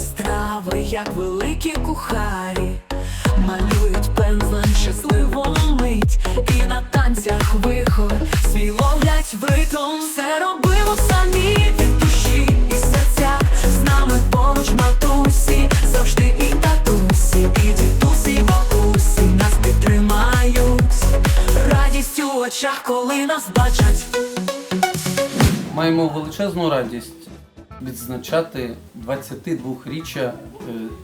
страви, як великі кухарі, малюють пензлем щасливу мить, і на танцях вихор свій ловлять в ритм. Все робимо самі душі і серця. З нами поруч матусі, завжди і татусі, і дідусі, і бабусі нас підтримають. Радість у очах, коли нас бачать. Маємо величезну радість відзначати 22-річчя е,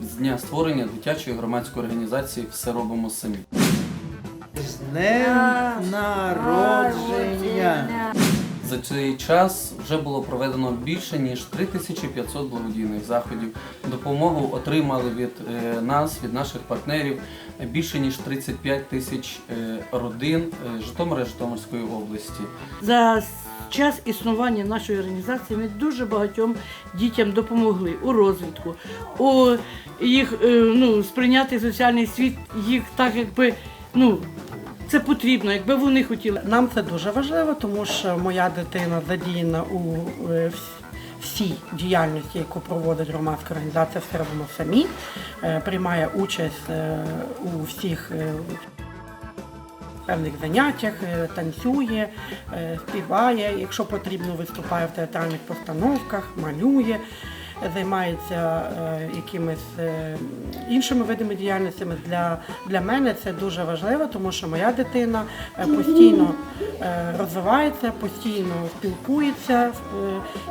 з дня створення дитячої громадської організації Все робимо самі. З днем народження! За цей час вже було проведено більше ніж 3500 благодійних заходів. Допомогу отримали від е, нас, від наших партнерів більше ніж 35 тисяч е, родин Житомира і Житомирської області. За час існування нашої організації ми дуже багатьом дітям допомогли у розвитку, у їх е, ну, сприйняти соціальний світ, їх так якби ну. Це потрібно, якби вони хотіли. Нам це дуже важливо, тому що моя дитина задіяна у е, всій діяльності, яку проводить громадська організація «Все робимо самі, Е, приймає участь у всіх певних заняттях, е, танцює, е, співає, якщо потрібно, виступає в театральних постановках, малює. Займається е, якимись е, іншими видами діяльностями. Для, для мене це дуже важливо, тому що моя дитина е, постійно розвивається, постійно спілкується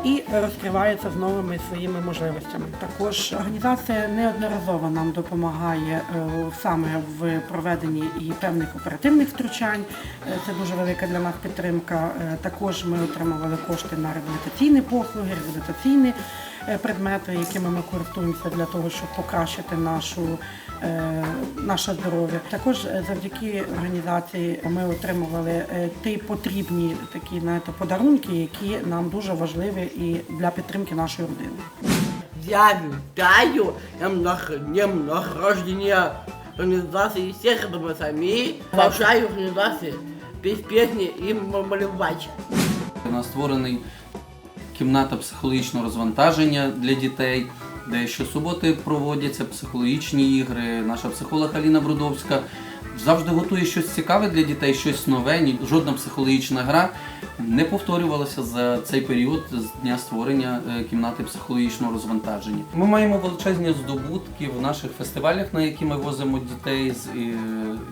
і розкривається з новими своїми можливостями. Також організація неодноразово нам допомагає саме в проведенні і певних оперативних втручань. Це дуже велика для нас підтримка. Також ми отримували кошти на реабілітаційні послуги, реабілітаційні предмети, якими ми користуємося для того, щоб покращити нашу, е, наше здоров'я. Також е, завдяки організації ми отримували е, ті потрібні такі знаєте, подарунки, які нам дуже важливі і для підтримки нашої родини. Я вітаю днем награждення організації всіх дома самі. Бажаю організації безпечні і малювати. У нас створений кімната психологічного розвантаження для дітей, де щосуботи проводяться психологічні ігри. Наша психолог Аліна Брудовська завжди готує щось цікаве для дітей, щось нове. Жодна психологічна гра не повторювалася за цей період з дня створення е, кімнати психологічного розвантаження. Ми маємо величезні здобутки в наших фестивалях, на які ми возимо дітей з е,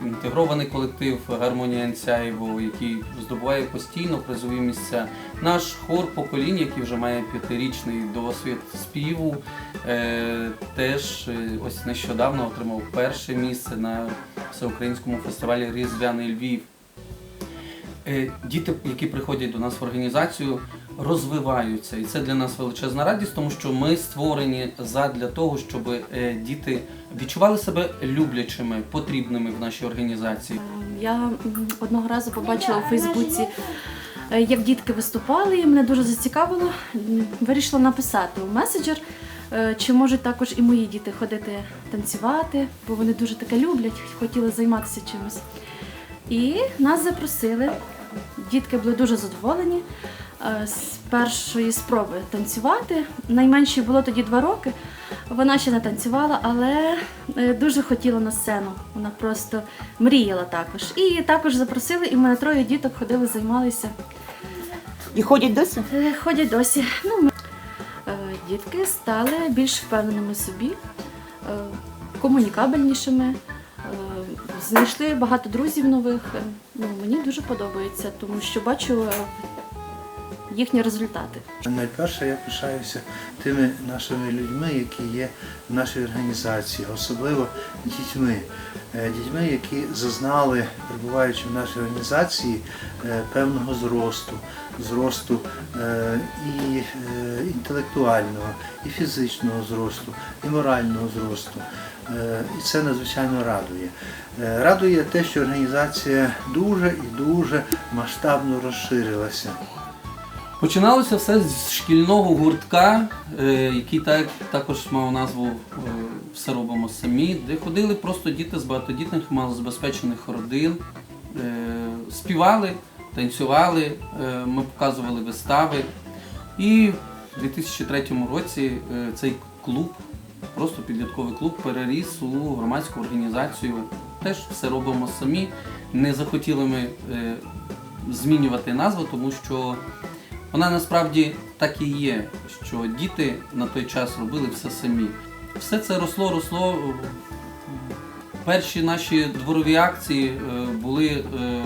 інтегрований колектив Гармонія Енцяєво, який здобуває постійно призові місця. Наш хор покоління, який вже має п'ятирічний досвід співу, е, теж ось нещодавно отримав перше місце на всеукраїнському фестивалі Різдвяний Львів. Е, Діти, які приходять до нас в організацію, розвиваються, і це для нас величезна радість, тому що ми створені задля того, щоб е, діти відчували себе люблячими, потрібними в нашій організації. Я одного разу побачила у Фейсбуці, е, як дітки виступали, і мене дуже зацікавило. Вирішила написати у меседжер, чи можуть також і мої діти ходити танцювати, бо вони дуже таке люблять, хотіли займатися чимось. І нас запросили. Дітки були дуже задоволені е, з першої спроби танцювати. Найменшій було тоді два роки. Вона ще не танцювала, але е, дуже хотіла на сцену. Вона просто мріяла також. І також запросили, і в мене троє діток ходили, займалися. І ходять досі? Е, Ходять досі. Ну, ми- дітки стали більш впевненими собі, комунікабельнішими. Е, Знайшли багато друзів нових. Е, Ну, мені дуже подобається, тому що бачу е, їхні результати. Найперше я пишаюся тими нашими людьми, які є в нашій організації, особливо дітьми. Е, Дітьми, які зазнали, перебуваючи в нашій організації, е, певного зросту, зросту е, і інтелектуального, і фізичного зросту, і морального зросту. І це надзвичайно радує. Радує те, що організація дуже і дуже масштабно розширилася. Починалося все з шкільного гуртка, е, який так, також мав назву е, Все робимо самі, де ходили просто діти з багатодітних малозабезпечених родин, е, співали, танцювали, ми показували вистави. І в 2003 році цей клуб, просто підлітковий клуб, переріс у громадську організацію. Теж все робимо самі. Не захотіли ми змінювати назву, тому що вона насправді так і є, що діти на той час робили все самі. Все це росло, росло. Перші наші дворові акції е, були е,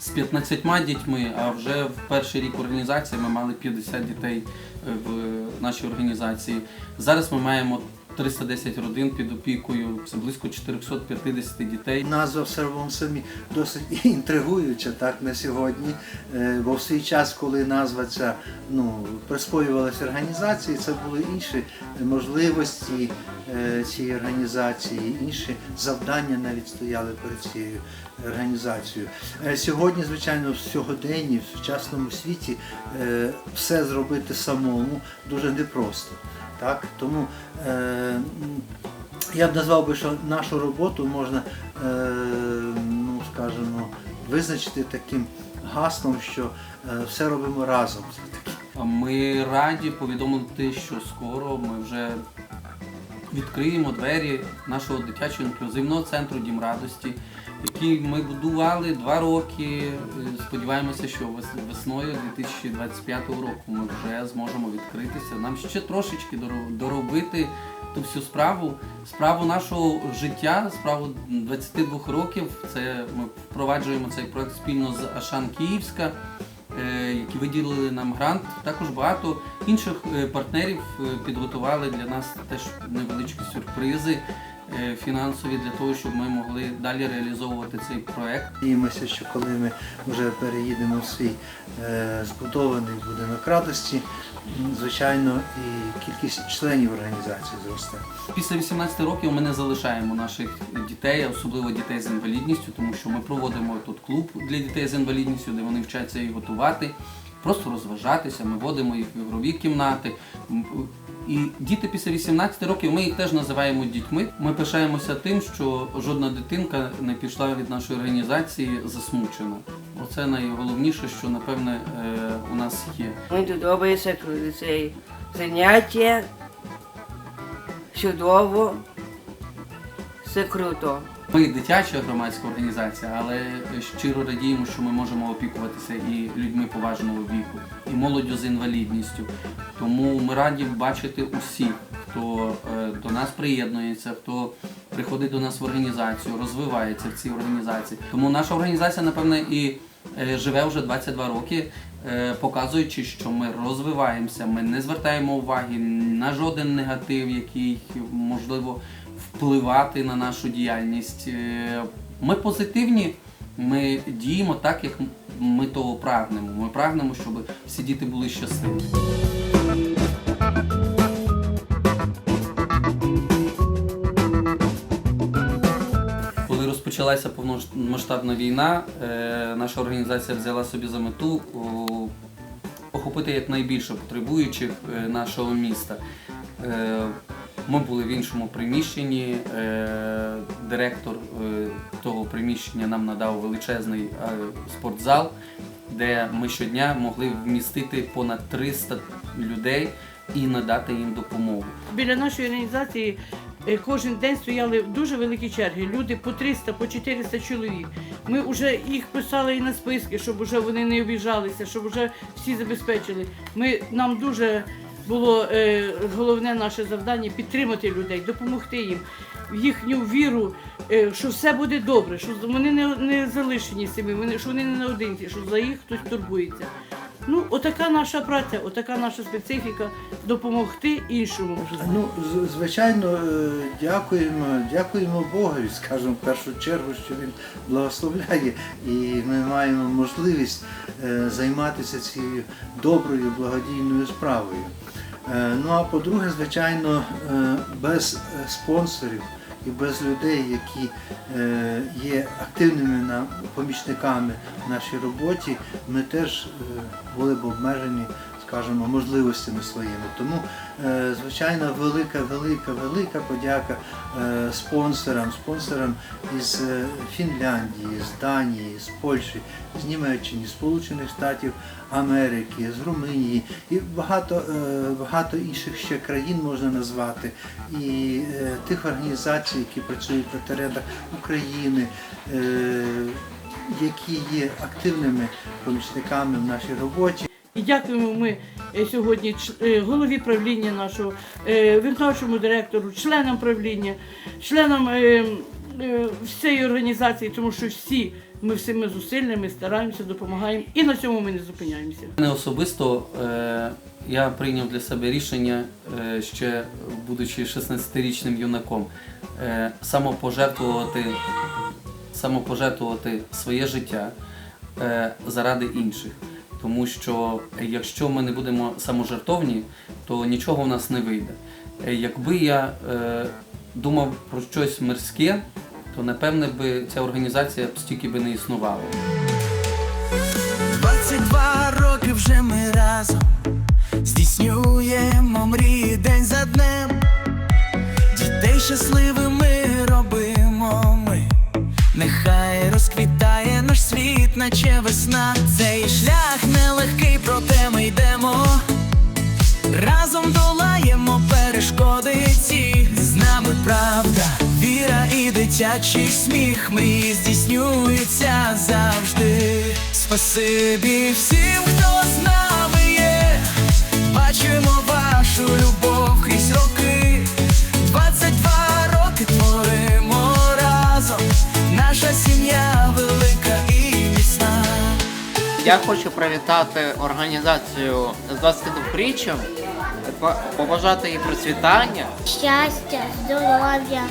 з 15 дітьми, а вже в перший рік організації ми мали 50 дітей е, в нашій організації. Зараз ми маємо 310 родин під опікою, це близько 450 дітей. Назва все робимо самі досить інтригуюча так на сьогодні. Е, Бо в свій час, коли назва ця ну, присвоювалася організації, це були інші можливості е, цієї організації, інші завдання навіть стояли перед цією організацією. Е, Сьогодні, звичайно, в сьогоденні, в сучасному світі все зробити самому дуже непросто. Так? Тому я б назвав би, що нашу роботу можна, е, ну скажімо, визначити таким гаслом, що е, все робимо разом. Ми раді повідомити, що скоро ми вже відкриємо двері нашого дитячого інклюзивного центру Дім радості, який ми будували два роки. Е, Сподіваємося, що вес- весною 2025 року ми вже зможемо відкритися. Нам ще трошечки доро- доробити ту всю справу, справу нашого життя, справу 22 років. Це ми впроваджуємо цей проект спільно з Ашан Київська е, які виділили нам грант. Також багато інших е, партнерів підготували для нас теж невеличкі сюрпризи фінансові для того, щоб ми могли далі реалізовувати цей проект. Надіємося, що коли ми вже переїдемо в свій е, збудований будинок радості, звичайно, і кількість членів організації зросте. Після 18 років ми не залишаємо наших дітей, особливо дітей з інвалідністю, тому що ми проводимо тут клуб для дітей з інвалідністю, де вони вчаться і готувати, просто розважатися. Ми водимо їх в ігрові кімнати. І діти після 18 років ми їх теж називаємо дітьми. Ми пишаємося тим, що жодна дитинка не пішла від нашої організації засмучена. Оце найголовніше, що напевне е, у нас є. Ми подобається цей заняття. Чудово. Все круто. Ми дитяча громадська організація, але щиро радіємо, що ми можемо опікуватися і людьми поважного віку, і молоддю з інвалідністю. Тому ми раді бачити усіх, хто е, до нас приєднується, хто приходить до нас в організацію, розвивається в цій організації. Тому наша організація, напевне, і е, живе вже 22 роки, е, показуючи, що ми розвиваємося, ми не звертаємо уваги на жоден негатив, який можливо впливати на нашу діяльність. Е, Ми позитивні, ми діємо так, як ми того прагнемо. Ми прагнемо, щоб всі діти були щасливі. Коли розпочалася повномасштабна війна, е, наша організація взяла собі за мету охопити якнайбільше потребуючих е, нашого міста. Ми були в іншому приміщенні. е, Директор е, того приміщення нам надав величезний е, спортзал, де ми щодня могли вмістити понад 300 людей і надати їм допомогу. Біля нашої організації кожен день стояли дуже великі черги. Люди по 300, по 400 чоловік. Ми вже їх писали і на списки, щоб вже вони не обіжалися, щоб вже всі забезпечили. Ми, нам дуже було е, головне наше завдання підтримати людей, допомогти їм в їхню віру, е, що все буде добре, що вони не, не залишені самі, вони, що вони не наодинці, що за їх хтось турбується. Ну, отака наша праця, отака наша специфіка допомогти іншому. Ну, звичайно, е, дякуємо, дякуємо Богові, скажімо, в першу чергу, що він благословляє, і ми маємо можливість е, займатися цією доброю благодійною справою. Е, Ну а по-друге, звичайно, е, без е, спонсорів і без людей, які є активними помічниками в нашій роботі, ми теж були б обмежені, скажімо, можливостями своїми. Тому, е, звичайно, велика, велика, велика подяка е, спонсорам, спонсорам із е, Фінляндії, з Данії, з Польщі, з Німеччини, з Сполучених Штатів Америки, з Румунії і багато, багато інших ще країн можна назвати, і тих організацій, які працюють на теренах України, які є активними помічниками в нашій роботі. Дякуємо ми е, сьогодні е, голові правління нашого, е, виконавчому директору, членам правління, членам всієї організації, тому що всі ми всіми зусиллями стараємося, допомагаємо і на цьому ми не зупиняємося. Мене особисто я прийняв для себе рішення, ще будучи 16-річним юнаком, самопожертвувати, самопожертвувати своє життя заради інших. Тому що якщо ми не будемо саможертовні, то нічого в нас не вийде. Е, Якби я е, думав про щось мирське, то напевне би ця організація стільки би не існувала. 22 роки вже ми разом здійснюємо мрії день за днем. Дітей щасливими робимо ми. Нехай наче весна. Цей шлях нелегкий, проте ми йдемо. Разом долаємо перешкоди ці. З нами правда, віра і дитячий сміх. Мрії здійснюються завжди. Спасибі всім, хто з нами є. Бачимо вашу любов Я хочу привітати організацію з 22-річчям, побажати їй процвітання. щастя, здоров'я.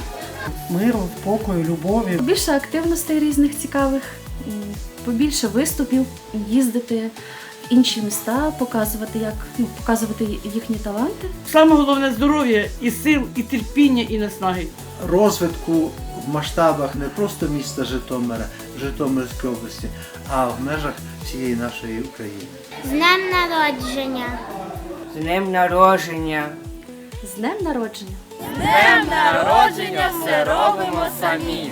Миру, спокою, любові. Більше активностей різних цікавих, побільше виступів, їздити в інші міста, показувати, як ну, показувати їхні таланти. Саме головне здоров'я і сил, і терпіння, і наснаги. розвитку в масштабах не просто міста Житомира, Житомирської області, а в межах всієї нашої України. З днем народження! З днем народження. З днем народження! Днем народження все робимо самі.